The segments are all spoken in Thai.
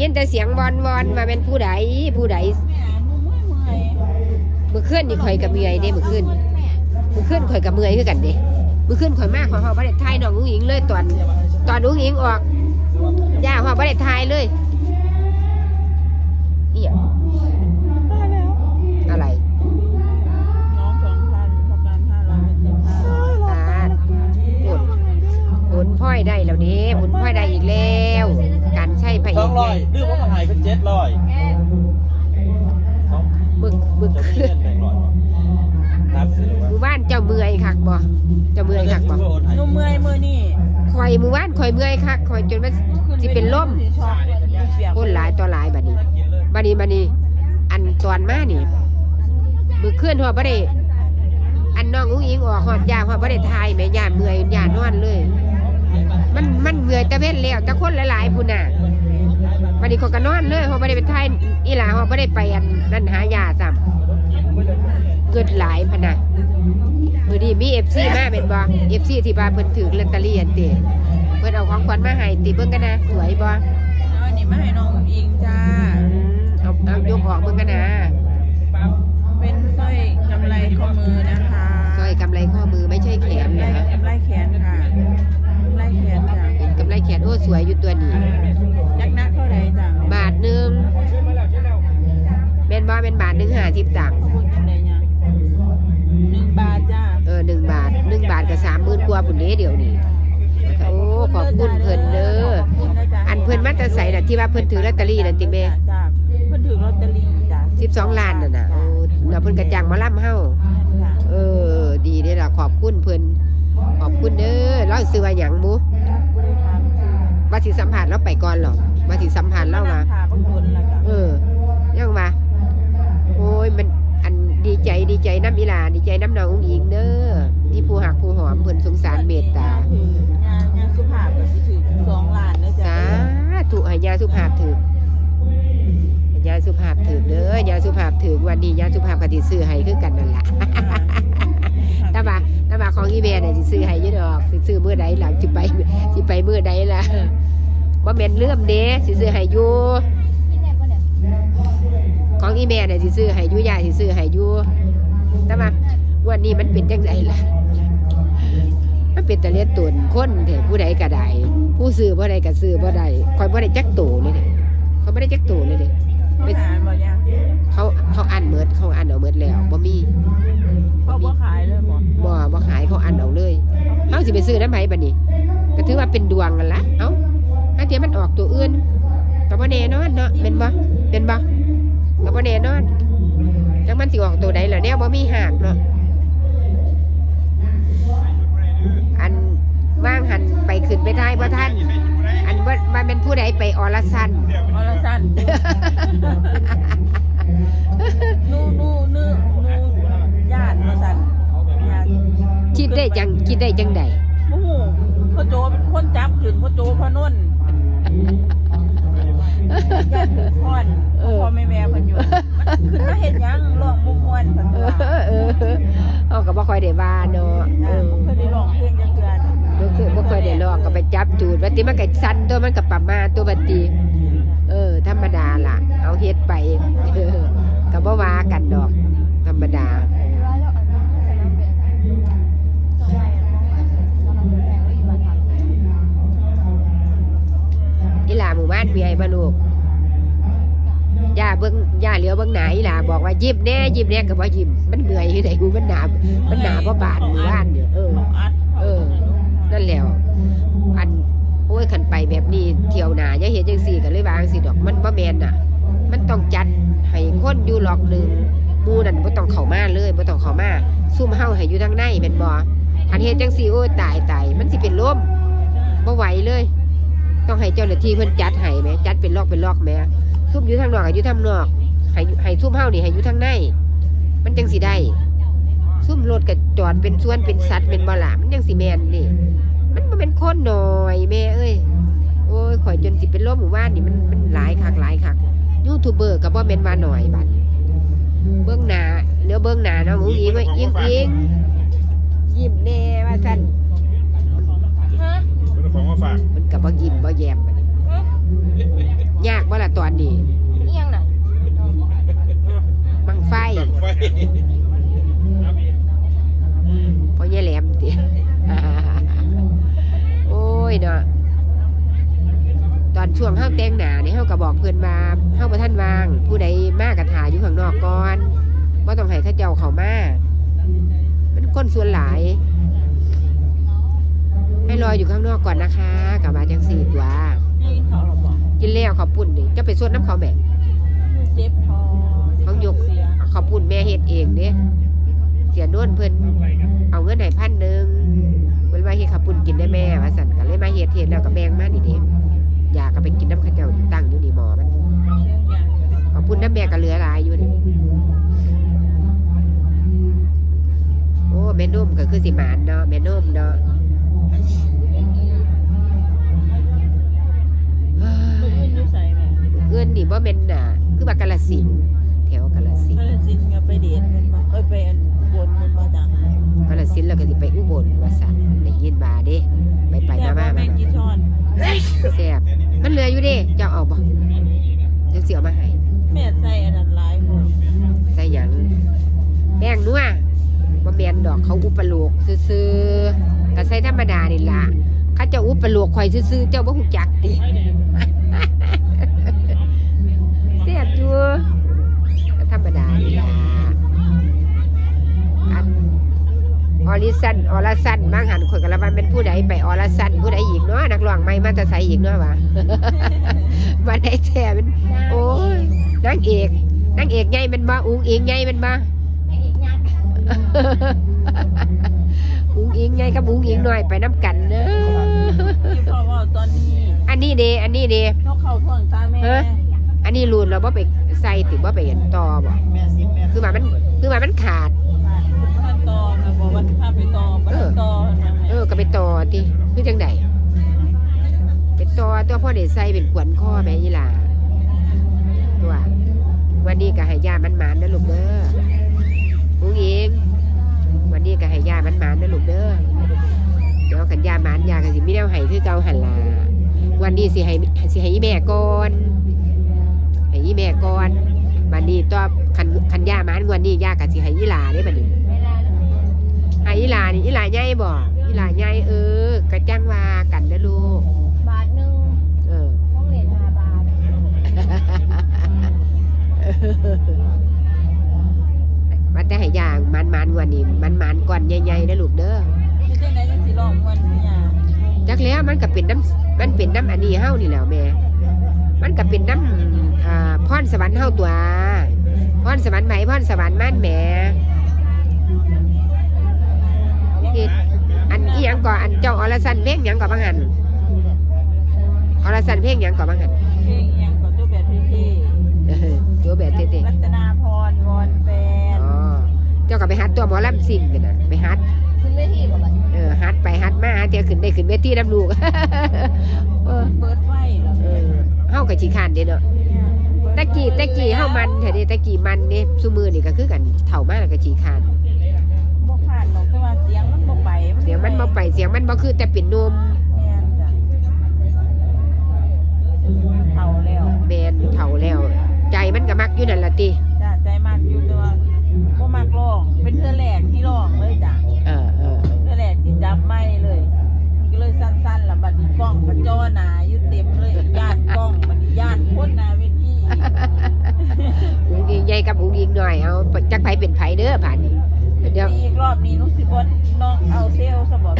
ยินแต่เสียงวอนวอนมาเป็นผู้ใดผู้ใดแม่หนูเมื่อยเมื่อยมือเคลื่อนนี่ข่อยกับเมื่อยเด้มือเคลื่อนมือเคลื่อนข่อยกับเมื่อยคือกันเด้มือเคลื่อนข่อยมากข่อยหอบประเด็ทายน้องอุ้งอิงเลยตอนตอนอุ้งอิงออกย่าหอบประเด็ทายเลยนี่อะ เป็นเจ็ดร้อยสองมึกมึกจะมีเงินแบ่งร้อยนับสิหรือว่ามือบ้านเจ้าเมื่อยคักบ่เจ้าเมื่อยคักบ่โอนให้หนูเมื่อยมือนี่ข่อยมือบ้านข่อยเมื่อยคักข่อยจนมันสิเป็นลมช็อกเปียกคนหลายต่อหลายบัดนี้กินเลยบัดนี้บัดนี้ อันตอนมานี่มือเคลื่อนหัวบ่ได้อันน้องอุ้งอิงออกหอดยาหัวบ่ได้ทายแม่ย่านเมื่อยย่านนอนเลย มันมันเมื่อยแต่เว้นแล้วแต่คนหลายๆพุ่นน่ะ บัดนี้เขาก็นอนเลยเขาบ่ได้ไปทายอีหลาเขาบ่ได้ไปอันนั่นหายาซ้ำเกิดหลายพะนะมื้อนี้มี FC มาเป็นบ่ FC ที่ว่าเพิ่นถือลอตเตอรี่อันติเพิ่นเอาของขวัญมาให้ติเบิ่งกันนะสวยบ่เอาอันนี้มาให้น้องอิงจ้าเอาเอายกออกเบิ่งกันนะเป็นสร้อยกำไรข้อมือนะคะสร้อยกำไรข้อมือไม่ใช่แขนกำไรนะกำไรแขนค่ะ แขนโอ้สวยอยู่ตัวนี้ยักษ์นักเท่าไหร่จ้ะบาทหนึงแม่นบ่เป็นบาทหนึง50ตังค์ขอบคุณจังเลยเนี่ยหนึ่งบาทจ้าเออ1บาท1บาทก็30,000กว่าพุ่นเด้เดี๋ยวนี้โอ้ขอบคุณเพิ่นเด้อขอบคุณนะจ๊ะอันเพิ่นมาแต่ไสน่ะที่ว่าเพิ่นถือลอตเตอรี่น่ะติแม่จ้าเพิ่นถือลอตเตอรี่จ้ะ12ล้านน่ะน่ะโอ้แล้วเพิ่นก็จ้างหมาล่ำเฮาจ้ะเออ ดีเด้อล่ะขอบคุณเพิ่นขอบคุณเด้อเราซื้อว่าหยังหมูบ่ได้ถามซื้อ ว่าสิสัมภาษณ์เราไปก่อนหรอกว่าสิสัมภาษณ์เรามานั่งขาบังคนแล้วจ้ะเออยังมาโอ้ยมันอันดีใจดีใจน้ำอีหลาดีใจน้ำน้องอุ้งอิงเด้อที่ผู้หักผู้หอมเพิ่นสงสารเมตตาถืองานงานสุภาพก็สิถือสองล้านนะจ๊ะสาธุให้ยาสุภาพถึกให้ยาสุภาพถึกเด้อยาสุภาพถึกวันนี้ยาสุภาพก็สิซื้อให้คือกันนั่นล่ะแตาบาแตาบาของอีเมลน่ะสิซื้อให้อยู่ดอกสิ ซื้อเมื้อใดล่ะสิไปสิไปเมื้อใดล่ะบ่แม่นเลื่อมเด้สิซื้อให้อยู่ของอีเมลน่ะสิซื้อให้อยู่ยายสิซื้อให้อยู่แต่ว่าวันนี้มันเป็นจังไดล่ะมันเป็นตะเลียตุนคนแท้ผู้ใดก็ได้ผู้ซื้อบ่ได้ก็ซื้อบ่ได้ข่อยบ่ได้จักโตเลยเด้ข่อยบ่ได้จักโตเลยเด้ไม่หาบ่ยัง เขาเขาอันเมิดเขาอันเอาเมิดแล้วบ่มีเพราะว่าขายเลยบ่บ่บ่ขายเขาอันเอาเลยเฮาสิไปซื้อน้ำไผบัดนี้ก็ถือว่าเป็นดวงกันละเอ้าถ้าเดี๋ยวมันออกตัวอื่นก็บ่แน่นอนเนาะเป็นบ่เป็นบ่ก็บ่แน่นอนจังมันสิออกตัวใดล่ะแนวบ่มีหากเนาะอันว่างหันไปขึ้นไปท้ายบ่ท่านอันว่ามันเป็นผู้ใดไปอรสันออลสันนู คิดได้จังใดโอ้โหพ่อโจเป็นคนจับขึ้นพ่อโจพนนญาติถือพอนพ่อแม่แม่เพิ่นอยู่มันขึ้นมาเฮ็ดหยังร้องม่วนๆเพิ่นเอว่าอเออเอาก็บ่ค่อยได้ว่าเนาะเอจ้ะอบ่เคยได้ร้องเพลงจังเทื่อนะบ่เคยบ่ค่อยได้ลอกก็ไปจับจูดว่าติมันก็สั่นตัวมันก็ประมาณตัวบัดตีเออ ธรรมดาล่ะ เอาเฮ็ดไปเออก็บ่ว่ากันดอก ย่าเหลียวบิ่งหน้าอีหลาบอกว่ายิ้มแน่ยิ้มแน่ก็บ่ยิ้มมันเหนื่อยอยู่ไหนกูมันหนามันหนาบ่บานหมู่บ้านเนี่ยเออเออ นั่นแหล้วอันโอ้ยขันไปแบบนี้เที่ยวหนาอย่าเห็นจังสี่กันเลยวางสิดอกมันบ่แมนน่ะ มันต้องจัดให้คนอยู่หลอกหนึ่งมูนั่นบ่ต้องเข้ามาเลยบ่ต้องเข้ามาซุ่มเฮาให้อยู่ทางในแม่นบ่อันเฮ็ดจังสี่โอ้ยตายตายมันสิเป็นลมบ่ไหวเลย ต้องให้เจ้าหน้าที่เพิ่นจัดให้แหมจัดเป็นลอกเป็นลอกแหมซุ่มอยู่ทางนอกอยู่ทางนอก ให้ให้ซุ่มเฮานี่ให้อยู่ทางใน มันจังสิได้ซุ่มรถก็จอดเป็นสวนเป็นสัตว์เป็นบ่ล่ะมันยังสิแม่นนี่ มันบ่เป็นคนหน่อยแม่เอ้ยโอ้ยข่อยจนสิเป็นลมหมู่บ้านนี่มันมันหลายคักหลายคักยูทูบเบอร์ก็บ่แม่นว่าหน่อยบัดเบื้องหน้าเนื้อเบื้องหน้าน้องอุ้งอิงว่าอิงอิงยิ้มแน่ว่าซั่นฮะเป็นของมาฝากมันก็บ่ยิ้มบ่แย้มบัดนี้ฮะยากบ่ล่ะตอนนี้เอียงน่ะบัง ไฟไฟเพราะยายแหลมติโอ้ยเนาะตอนช่วงเฮาแต่งหน้านี่เฮาก็บอกเพื่อนว่าเฮาบ่ทันวาง ผู้ใดมากระถาอยู่ข้างนอกก่อนบ่ต้องให้เขาเจ้าเข้ามามันคนส่วนหลาย ให้รออยู่ข้างนอกก่อนนะคะกลับมาจังสี่ตัวนี่กินข้าวหรอบอกกินแล้วขอบปุ่นนี่จะไปสวดน้ำเขาแม่เจ็บ ยขอบปุ่นแม่เฮ็ดเองเด้เสียโน่นเพิ่นเอาเงินให้พันหนึ่งเพิ่นว่าเฮ็ดขาวปุ่นกินได้แม่ว่าสั่นก็เลยมาเฮ็ดเฮ็ดแล้วก็แบ่งมานี่เด้อยากก็ไปกินน้ำข้าวเจ้านี่ตั้งอยู่นี่หมอมันเรื่องอย่างขอบปุ่นน้ำแม่ก็เหลือหลายอยู่นี่โอ้แม่นุ่มก็คือสิหมานเนาะแม่นุ่มเนาะ ซั่นได้ยินมาเด้ไปไปแต่มาว่ามาแม่มากี่ช้อนแซ่บมันเหลืออยู่เด้เจ้าเอาบ่จังสิเอามาให้แม่ใส่อันนั้นหลายบ่ใส่หยังแป้งนัวบ่แม่นดอกเขาอุปโลกซื่อๆก็ใส่ธรรมดานี่ล่ะเขาเจ้าอุปโลกข่อยซื่อๆเจ้าบ่ฮู้จักติ ริสันออลาสันบางหันคนกันละวันเป็นผู้ใดไปออลาสันผู้ใดอีกเนาะนักร้องใหม่มาจะใส่อีกเนาะวะมาได้แท้เป็นโอ้ยนางเอกนางเอกใหญ่แมันบ่อุ้งอิงใหญ่แมันบ่อุ้งอิงใหญ่กับอุ้งอิงหน่อยไปน้ำกันเนอะที่พ่อว่าตอนนี้อันนี้เดอันนี้เดนกเขาท่วงตาแม่เอ้ออันนี้รูนเราบ่ไปใส่ติบ่ไปเห็นต่อบ่แม่ซิมแม่คือว่ามันคือว่ามันขาด ท่านตอนะบอกว่าถ้าไปตอบ่ทัน ตอนะเออก็ไปต่อติคือจังไดไปต่อตัวพ่อได้ใส่เป็นขวัญข้อแม่ยี่หลาตัววันนี้ก็ให้ยามันหมานนะลูกเด้ออุ้งอิงวันนี้ก็ให้ยามันหมานนะลูกเด้อเดี๋ยวขันยาหมานยาก็สิมีแนวให้คือเก่าหันล่ะวันนี้สิให้สิให้แม่ก่อนให้แม่ก่อนวันนี้ตัวขันขันยาหมานวันนี้ยาก็สิให้อีหลาได้บัดนี้ อะอีหลานี่อีหลาใหญ่บ่อีหลาใหญ่เออกระจังว่ากันนะลูก บาทหนึงเออ ต้องเหรียญ5บาทว่าแต่ให้ย่างมันมันๆกว่านี้มันมันๆก่อนใหญ่ๆนะลูกเด้อคือจังได๋จังสิร้องม่วนพี่ยาจักแล้วมันก็เป็นน้ำมันเป็นน้ำอันนี้เฮานี่แหล้วแม่ มันก็เป็นน้ำอ่าพรสวรรค์เฮาตัวพรสวรรค์ไหมพรสวรรค์มันแหม เฮ็ดอันอีหยังก่ออันเจ้าอรสันเพลงหยังก่อบางหันอรสันเพลงหยังก่อบางหันเพลงอิหยังก็ตัวแบบเท่เออโจแบบเท่ๆรัตนาพรวอนแฟนๆอ๋อเจ้าก็ไปฮัดตัวหมอลำซิ่งกันนะไปฮัด ขึ้นเวทีบ่บัดเออฮัดไปฮัดมาหาเที่ยวขึ้นได้ขึ้นเวทีน้ำลูก เออเปิดไฟเหรอเออเฮากับขี้ขานเด้เนาะตะกี้ตะกี้เฮามันแท้เด้ตะกี้มันเด้ซุมือนี่ก็คือกันเฒ่ามาแล้วก็ขี้ขาน สียงมันบ่ไปเสียงมันบ่คือแต่เป็นนมแม่นจ้ะเฒ่าแล้วแม่นเฒ่าแล้ว ใจมันก็มักอยู่นั่นล่ะติจ้ะใจมากอยู่แต่ว่าบ่มักร้อง เป็นเทื่อแรกที่ร้องเลยจ้ะเออเออเทื่อแรกที่จับไม้เลยมันก็เลยสั้นๆล่ะบัดนี้กล้องมันจ่อหน้าอยู่เต็มเลยย่านกล้องบัดนี้ย่านคนหน้าเวที อุ้งอิงใหญ่กับอุ้งอิงหน่อยเอาจักไผเป็นไผเด้อผ่านนี้ เดี๋ยวอีกรอบนี้หนุสิบ่น้องเอาเซลลซะบ่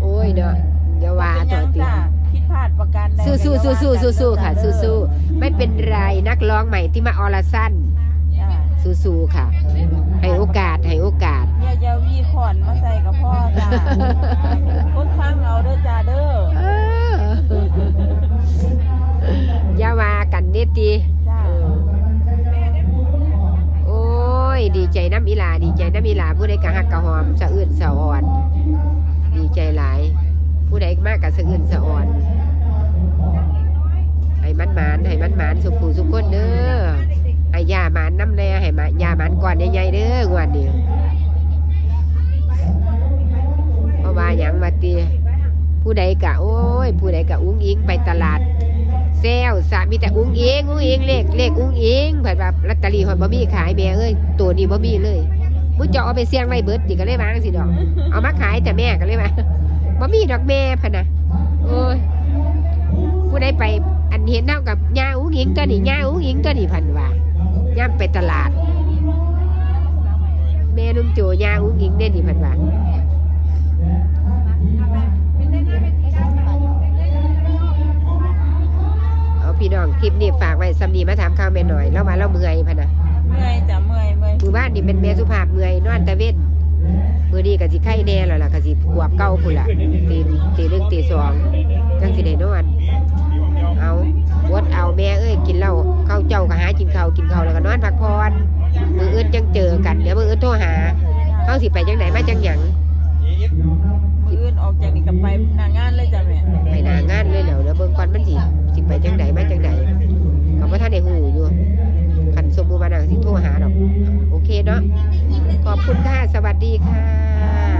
โอ้ยเนาะอย่าว่าเป็นหตัยัวงติจ้ะผิดพลาดประการใดสู้สู้สู้สู้สู้สู้ค่ะ สู้สู้ไม่เป็นไรนักร้องใหม่ที่มาออลสั้นจ้ะสู้สู้ค่ะ ให้โอกาสให้โอกาสอย่าจะวีขอนมาใส่กับพ่อจ้าคนฟังเอาเด้อจ้าเด้อเอออย่าว่ากันเด้ตี ยดีใจน้ำอีลาดีใจน้ำอีลาผู้ใดกะฮักกะหอมสะอื้นสะอ่อน ดีใจหลาย ผู้ใดมากกะสะอื้นสะอ่อนให้มันหมานให้มันหมานสุขผู้สุขคนเด้อให้ยาหมานน้ำแน่ให้มายาหมานก่อนใหญ่ๆเด้องวดนี้เพราะว่าหยังมาตีผู้ใดกะโอ้ย ผู้ใดกะอุ้งอิงไปตลาด แซวสะมีแต่อุ้งอิงอุ้งอิงเลขเลขอุ้งอิงเพิ่นว่าลอตเตอรี่ฮอดบ่มีขายแม่เอ้ยตัวนี้บ่มีเลยมึงจะเอาไปเสี่ยงไว้เบิดติก็เลยวางสิดอก เอามาขายแต่แม่ก็เลยว่าบ่มีดอกแม่พะนะโอ้ยผู้ใดไปอันเห็นเท่ากับย่าอุ้งอิงตัวนี้ย่าอุ้งอิงตัวนี้พันว่าย่าไปตลาด แม่นุ่มโจย่าอุ้งอิงเด่นนี่พันว่า พี่น้องคลิปนี้ฝากไว้สำนีมาถามข้าวแม่หน่อยแล้วมาเล่าเมื่อยพะนะเมื่อยจ้ะเมื่อยเมื่อยมือบ้านนี่เป็นแม่สุภาพเมื่อยนอนแต่เว้นมือนี้ก็สิไข้แน่แล้วล่ะก็สิขวบเก้าพุ่นละตีนตีหนึ่งตีสองจังสิได้นอนเอาวดเอาแม่เอ้ยกินเหล้าเข้าวเจ้าก็หากินข้าวกินข้าวแล้วก็นอนพักผ่อนมืออื่นจังเจอกันเดี๋ยวมืออื่นโทรหาเขาสิไปจังไหนมาจังหยังมืออื่นออกจากนี่กับไปหน้างานเลยจ้ะแม่ ไปหนางานเลยแล้วเดี๋ยวเบิ่งก่อนมันสิสิไปจังไดมาจังไหนเขาบ่ทันได้หูอยู่ขันสมมุติว่านังสิโทรหาดอก โอเคเนาะขอบคุณค่ะ สวัสดีค่ะ